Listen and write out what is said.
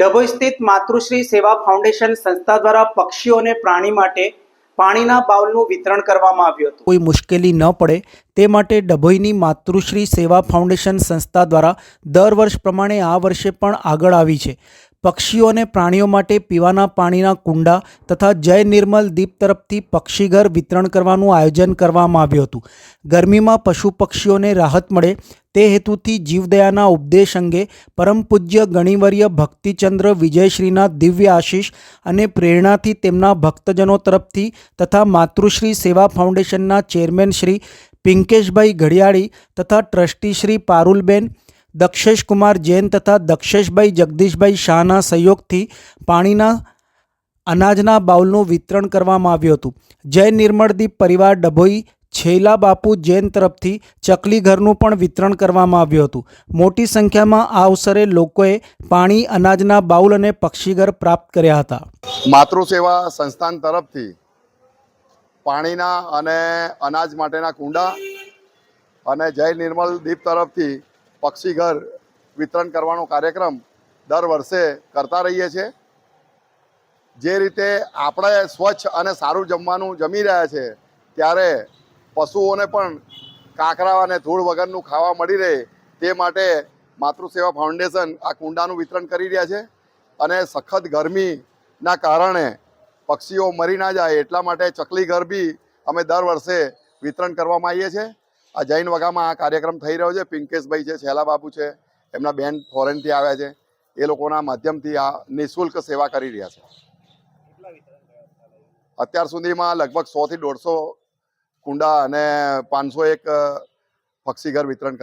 ડભોઈ સ્થિત માતૃશ્રી સેવા ફાઉન્ડેશન સંસ્થા દ્વારા પક્ષીઓ અને પ્રાણી માટે પાણીના બાઉલનું વિતરણ કરવામાં આવ્યું હતું. કોઈ મુશ્કેલી ન પડે તે માટે ડભોઈની માતૃશ્રી સેવા ફાઉન્ડેશન સંસ્થા દ્વારા દર વર્ષ પ્રમાણે આ વર્ષે પણ આગળ આવી છે. પક્ષીઓ અને પ્રાણીઓ માટે પીવાના પાણીના કુંડા તથા જય નિર્મલ દીપ તરફથી પક્ષીઘર વિતરણ કરવાનું આયોજન કરવામાં આવ્યું હતું. ગરમીમાં પશુ પક્ષીઓને રાહત મળે તે હેતુથી જીવદયાના ઉપદેશ અંગે પરમ પૂજ્ય ગણિવર્ય ભક્તિચંદ્ર વિજયશ્રીના દિવ્ય આશીષ અને પ્રેરણાથી તેમના ભક્તજનો તરફથી તથા માતૃશ્રી સેવા ફાઉન્ડેશનના ચેરમેન શ્રી પિંકેશભાઈ ઘડિયાળી તથા ટ્રસ્ટી શ્રી પારુલબેન દક્ષેશ કુમાર જૈન તથા દક્ષેશભાઈ જગદીશભાઈ શાહના સહયોગથી પાણીના અનાજના બાઉલનું વિતરણ કરવામાં આવ્યું હતું. જય નિર્મળદીપ પરિવાર ડભોઈ છેલા બાપુ જૈન તરફથી ચકલી ઘરનું પણ વિતરણ કરવામાં આવ્યું હતું. મોટી સંખ્યામાં આ અવસરે લોકોએ પાણી, અનાજના બાઉલ અને પક્ષીઘર પ્રાપ્ત કર્યા હતા. માતૃસેવા સંસ્થાન તરફથી પાણીના અને અનાજ માટેના કુંડા અને જય નિર્મલ દીપ તરફથી પક્ષીઘર વિતરણ કરવાનો કાર્યક્રમ દર વર્ષે કરતા રહીએ છીએ. જે રીતે આપણે સ્વચ્છ અને સારું જમવાનું જમી રહ્યા છે, ત્યારે પશુઓને પણ કાંકરા અને ધૂળ વગરનું ખાવા મળી રહે તે માટે માતૃસેવા ફાઉન્ડેશન આ કુંડાનું વિતરણ કરી રહ્યા છે અને સખત ગરમીના કારણે પક્ષીઓ મરી ના જાય એટલા માટે ચકલી ઘર બી અમે દર વર્ષે વિતરણ કરવામાં આવીએ છીએ. આ જૈન વગામાં આ કાર્યક્રમ થઈ રહ્યો છે. પિંકેશભાઈ છે, છેલા બાબુ છે, એમના બેન ફોરેનથી આવ્યા છે. એ લોકોના માધ્યમથી આ નિઃશુલ્ક સેવા કરી રહ્યા છે. અત્યાર સુધીમાં લગભગ સો થી દોઢસો કુંડા અને પાંચસો એક પક્ષીઘર વિતરણ